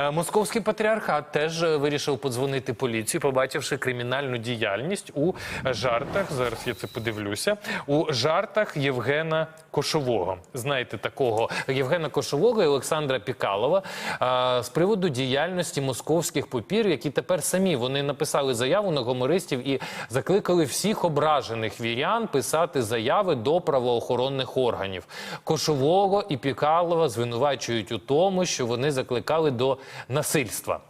Е, Московський патріархат теж е, вирішив подзвонити поліції, побачивши кримінальну діяльність у жартах. Зараз я це подивлюся. У жартах Євгена Кошового. Знаєте, такого Євгена Кошового і Олександра Пікалова е, з приводу діяльності московських попір, які тепер самі вони написали заяву на гумористів і закликали всіх ображених вірян писати заяви до правоохоронних органів. Кошового і Пікалова звинувачують у тому, що вони закликали до насильства.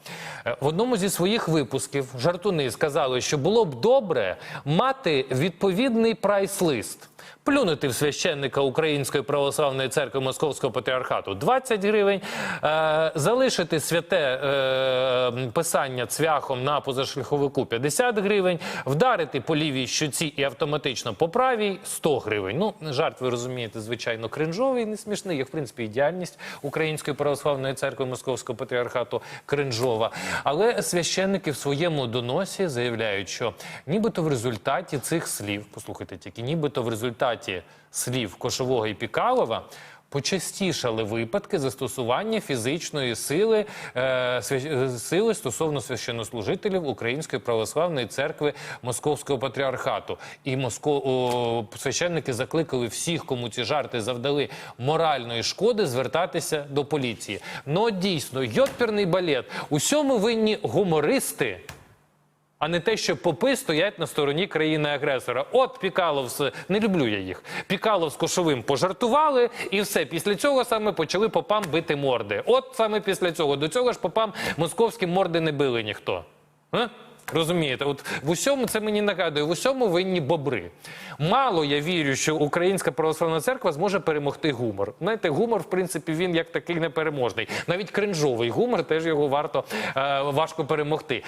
Е, В одному зі своїх випусків жартуни сказали, що було б добре мати відповідний прайс-лист. Плюнути в священника Української православної церкви Московського патріархату 20 гривень, е, залишити святе е, писання цвяхом на позашляховику 50 гривень, вдарити по лівій щуці і автоматично по правій 100 гривень. Ну, жарт, ви розумієте, звичайно, кринжовий, не смішний. Як в принципі і діяльність Української православної церкви Московського патріархату кринжова. Але священники в своєму доносі заявляють, що нібито в результаті цих слів, послухайте тільки, нібито в результаті слів Кошового і Пікалова. Почастішали випадки застосування фізичної сили, е, е, сили стосовно священнослужителів Української православної церкви Московського патріархату. І моско... священники закликали всіх, кому ці жарти завдали моральної шкоди, звертатися до поліції. Ну дійсно, йотперний балет. Усьому винні гумористи а не те, що попи стоять на стороні країни-агресора. От Пікалов з не люблю я їх. Пікалов з Кошовим пожартували, і все. Після цього саме почали попам бити морди. От саме після цього. До цього ж попам московським морди не били ніхто. А? Розумієте, от в усьому це мені нагадує, в усьому винні бобри. Мало я вірю, що Українська православна церква зможе перемогти гумор. Знаєте, гумор, в принципі, він як такий непереможний. Навіть кринжовий гумор теж його варто е, важко перемогти.